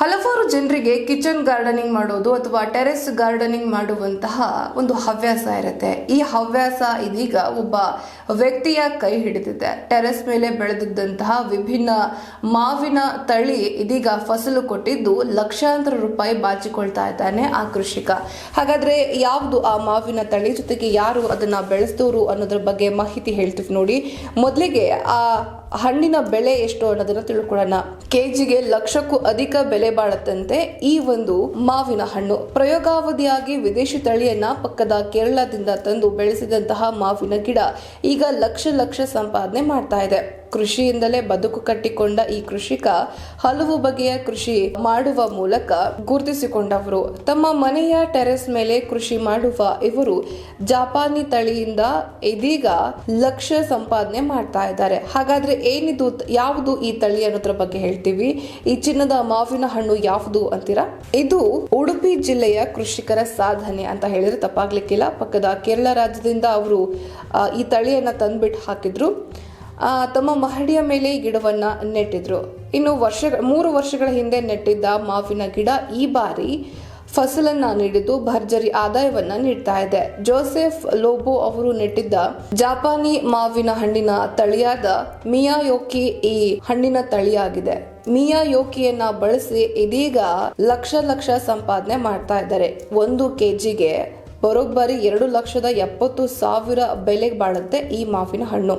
ಹಲವಾರು ಜನರಿಗೆ kitchen gardening ಮಾಡೋದು ಅಥವಾ ಟೆರೆಸ್ ಗಾರ್ಡನಿಂಗ್ ಮಾಡುವಂತಹ ಒಂದು ಹವ್ಯಾಸ ಇರುತ್ತೆ. ಈ ಹವ್ಯಾಸ ಇದೀಗ ಒಬ್ಬ ವ್ಯಕ್ತಿಯ ಕೈ ಹಿಡಿದಿದೆ. ಟೆರೆಸ್ ಮೇಲೆ ಬೆಳೆದಿದ್ದಂತಹ ವಿಭಿನ್ನ ಮಾವಿನ ತಳಿ ಇದೀಗ ಫಸಲು ಕೊಟ್ಟಿದ್ದು ಲಕ್ಷಾಂತರ ರೂಪಾಯಿ ಬಾಚಿಕೊಳ್ತಾ ಇದ್ದಾನೆ ಆ ಕೃಷಿಕ. ಹಾಗಾದ್ರೆ ಯಾವುದು ಆ ಮಾವಿನ ತಳಿ? ಜೊತೆಗೆ ಯಾರು ಅದನ್ನ ಬೆಳೆಸಿದವರು ಅನ್ನೋದ್ರ ಬಗ್ಗೆ ಮಾಹಿತಿ ಹೇಳ್ತೀವಿ ನೋಡಿ. ಮೊದಲಿಗೆ ಆ ಹಣ್ಣಿನ ಬೆಲೆ ಎಷ್ಟು ಅನ್ನೋದನ್ನ ತಿಳ್ಕೊಳ್ಳೋಣ. ಕೆಜಿಗೆ ಲಕ್ಷಕ್ಕೂ ಅಧಿಕ ಬೆಲೆ ಬಾಳತ್ತಂತೆ ಈ ಒಂದು ಮಾವಿನ ಹಣ್ಣು. ಪ್ರಯೋಗಾವಧಿಯಾಗಿ ವಿದೇಶಿ ತಳಿಯನ್ನ ಪಕ್ಕದ ಕೇರಳದಿಂದ ತಂದು ಬೆಳೆಸಿದಂತಹ ಮಾವಿನ ಗಿಡ. ಈಗ ಲಕ್ಷ ಲಕ್ಷ ಸಂಪಾದನೆ ಮಾಡ್ತಾ ಇದೆ. ಕೃಷಿಯಿಂದಲೇ ಬದುಕು ಕಟ್ಟಿಕೊಂಡ ಈ ಕೃಷಿಕ ಹಲವು ಬಗೆಯ ಕೃಷಿ ಮಾಡುವ ಮೂಲಕ ಗುರುತಿಸಿಕೊಂಡವರು. ತಮ್ಮ ಮನೆಯ ಟೆರೆಸ್ ಮೇಲೆ ಕೃಷಿ ಮಾಡುವ ಇವರು ಜಾಪಾನಿ ತಳಿಯಿಂದ ಇದೀಗ ಲಕ್ಷ ಸಂಪಾದನೆ ಮಾಡ್ತಾ ಇದ್ದಾರೆ. ಹಾಗಾದ್ರೆ ಏನಿದು, ಯಾವುದು ಈ ತಳಿ ಅನ್ನೋದ್ರ ಬಗ್ಗೆ ಹೇಳ್ತೀವಿ. ಈ ಚಿನ್ನದ ಮಾವಿನ ಹಣ್ಣು ಯಾವುದು ಅಂತೀರಾ? ಇದು ಉಡುಪಿ ಜಿಲ್ಲೆಯ ಕೃಷಿಕರ ಸಾಧನೆ ಅಂತ ಹೇಳಿದ್ರೆ ತಪ್ಪಾಗ್ಲಿಕ್ಕಿಲ್ಲ. ಪಕ್ಕದ ಕೇರಳ ರಾಜ್ಯದಿಂದ ಅವರು ಈ ತಳಿಯನ್ನ ತಂದ್ಬಿಟ್ಟು ಹಾಕಿದ್ರು. ತಮ್ಮ ಮಹಡಿಯ ಮೇಲೆ ಈ ಗಿಡವನ್ನ ನೆಟ್ಟಿದ್ರು. ಇನ್ನು ವರ್ಷ ಮೂರು ವರ್ಷಗಳ ಹಿಂದೆ ನೆಟ್ಟಿದ್ದ ಮಾವಿನ ಗಿಡ ಈ ಬಾರಿ ಫಸಲನ್ನ ನೀಡಿದ್ದು, ಭರ್ಜರಿ ಆದಾಯವನ್ನ ನೀಡ್ತಾ ಇದೆ. ಜೋಸೆಫ್ ಲೋಬೋ ಅವರು ನೆಟ್ಟಿದ್ದ ಜಾಪಾನಿ ಮಾವಿನ ಹಣ್ಣಿನ ತಳಿಯಾದ ಮಿಯಾಯೋಕಿ ಈ ಹಣ್ಣಿನ ತಳಿಯಾಗಿದೆ. ಮಿಯಾ ಯೋಕಿಯನ್ನ ಬಳಸಿ ಇದೀಗ ಲಕ್ಷ ಲಕ್ಷ ಸಂಪಾದನೆ ಮಾಡ್ತಾ ಇದ್ದಾರೆ. ಒಂದು ಕೆಜಿಗೆ ಬರೋಬ್ಬರಿ ಎರಡು ಲಕ್ಷದ ಎಪ್ಪತ್ತು ಸಾವಿರ ಬೆಲೆಗೆ ಬಾಳುತ್ತೆ ಈ ಮಾವಿನ ಹಣ್ಣು.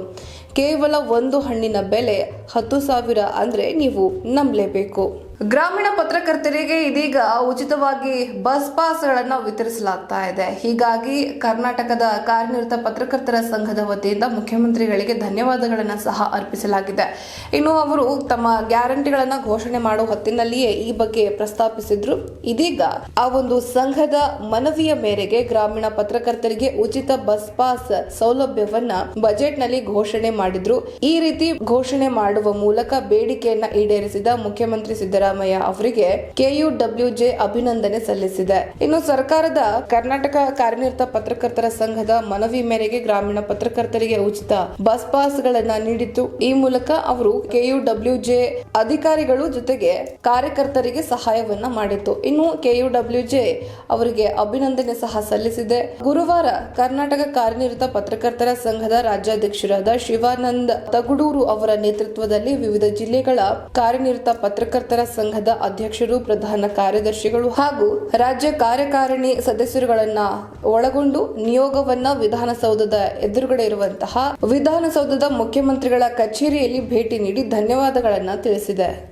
ಕೇವಲ ಒಂದು ಹಣ್ಣಿನ ಬೆಲೆ ಹತ್ತು ಸಾವಿರ ಅಂದ್ರೆ ನೀವು ನಂಬಲೇಬೇಕು. ಗ್ರಾಮೀಣ ಪತ್ರಕರ್ತರಿಗೆ ಇದೀಗ ಉಚಿತವಾಗಿ ಬಸ್ ಪಾಸ್ಗಳನ್ನು ವಿತರಿಸಲಾಗ್ತಾ ಇದೆ. ಹೀಗಾಗಿ ಕರ್ನಾಟಕದ ಕಾರ್ಯನಿರತ ಪತ್ರಕರ್ತರ ಸಂಘದ ವತಿಯಿಂದ ಮುಖ್ಯಮಂತ್ರಿಗಳಿಗೆ ಧನ್ಯವಾದಗಳನ್ನು ಸಹ ಅರ್ಪಿಸಲಾಗಿದೆ. ಇನ್ನು ಅವರು ತಮ್ಮ ಗ್ಯಾರಂಟಿಗಳನ್ನು ಘೋಷಣೆ ಮಾಡುವ ಹೊತ್ತಿನಲ್ಲಿಯೇ ಈ ಬಗ್ಗೆ ಪ್ರಸ್ತಾಪಿಸಿದ್ರು. ಇದೀಗ ಆ ಒಂದು ಸಂಘದ ಮನವಿಯ ಮೇರೆಗೆ ಗ್ರಾಮೀಣ ಪತ್ರಕರ್ತರಿಗೆ ಉಚಿತ ಬಸ್ ಪಾಸ್ ಸೌಲಭ್ಯವನ್ನ ಬಜೆಟ್ನಲ್ಲಿ ಘೋಷಣೆ ಮಾಡಿದ್ರು. ಈ ರೀತಿ ಘೋಷಣೆ ಮಾಡುವ ಮೂಲಕ ಬೇಡಿಕೆಯನ್ನ ಈಡೇರಿಸಿದ ಮುಖ್ಯಮಂತ್ರಿ ಸಿದ್ದರಾಮಯ್ಯ ಅವರಿಗೆ ಕೆಯುಡಬ್ಲ್ಯೂಜೆ ಅಭಿನಂದನೆ ಸಲ್ಲಿಸಿದೆ. ಇನ್ನು ಸರ್ಕಾರದ ಕರ್ನಾಟಕ ಕಾರ್ಯನಿರತ ಪತ್ರಕರ್ತರ ಸಂಘದ ಮನವಿ ಮೇರೆಗೆ ಗ್ರಾಮೀಣ ಪತ್ರಕರ್ತರಿಗೆ ಉಚಿತ ಬಸ್ ಪಾಸ್ ಗಳನ್ನ ನೀಡಿತ್ತು. ಈ ಮೂಲಕ ಅವರು ಕೆಯುಡಬ್ಲ್ಯೂಜೆ ಅಧಿಕಾರಿಗಳು ಜೊತೆಗೆ ಕಾರ್ಯಕರ್ತರಿಗೆ ಸಹಾಯವನ್ನ ಮಾಡಿತ್ತು. ಇನ್ನು ಕೆಯುಡಬ್ಲ್ಯೂಜೆ ಅವರಿಗೆ ಅಭಿನಂದನೆ ಸಹ ಸಲ್ಲಿಸಿದೆ. ಗುರುವಾರ ಕರ್ನಾಟಕ ಕಾರ್ಯನಿರತ ಪತ್ರಕರ್ತರ ಸಂಘದ ರಾಜ್ಯಾಧ್ಯಕ್ಷರಾದ ಶಿವಾನಂದ ತಗುಡೂರು ಅವರ ನೇತೃತ್ವದಲ್ಲಿ ವಿವಿಧ ಜಿಲ್ಲೆಗಳ ಕಾರ್ಯನಿರತ ಪತ್ರಕರ್ತರ ಸಂಘದ ಅಧ್ಯಕ್ಷರು, ಪ್ರಧಾನ ಕಾರ್ಯದರ್ಶಿಗಳು ಹಾಗೂ ರಾಜ್ಯ ಕಾರ್ಯಕಾರಿಣಿ ಸದಸ್ಯರುಗಳನ್ನ ಒಳಗೊಂಡು ನಿಯೋಗವನ್ನ ವಿಧಾನಸೌಧದ ಎದುರುಗಡೆ ಇರುವಂತಹ ವಿಧಾನಸೌಧದ ಮುಖ್ಯಮಂತ್ರಿಗಳ ಕಚೇರಿಯಲ್ಲಿ ಭೇಟಿ ನೀಡಿ ಧನ್ಯವಾದಗಳನ್ನ ತಿಳಿಸಿದೆ.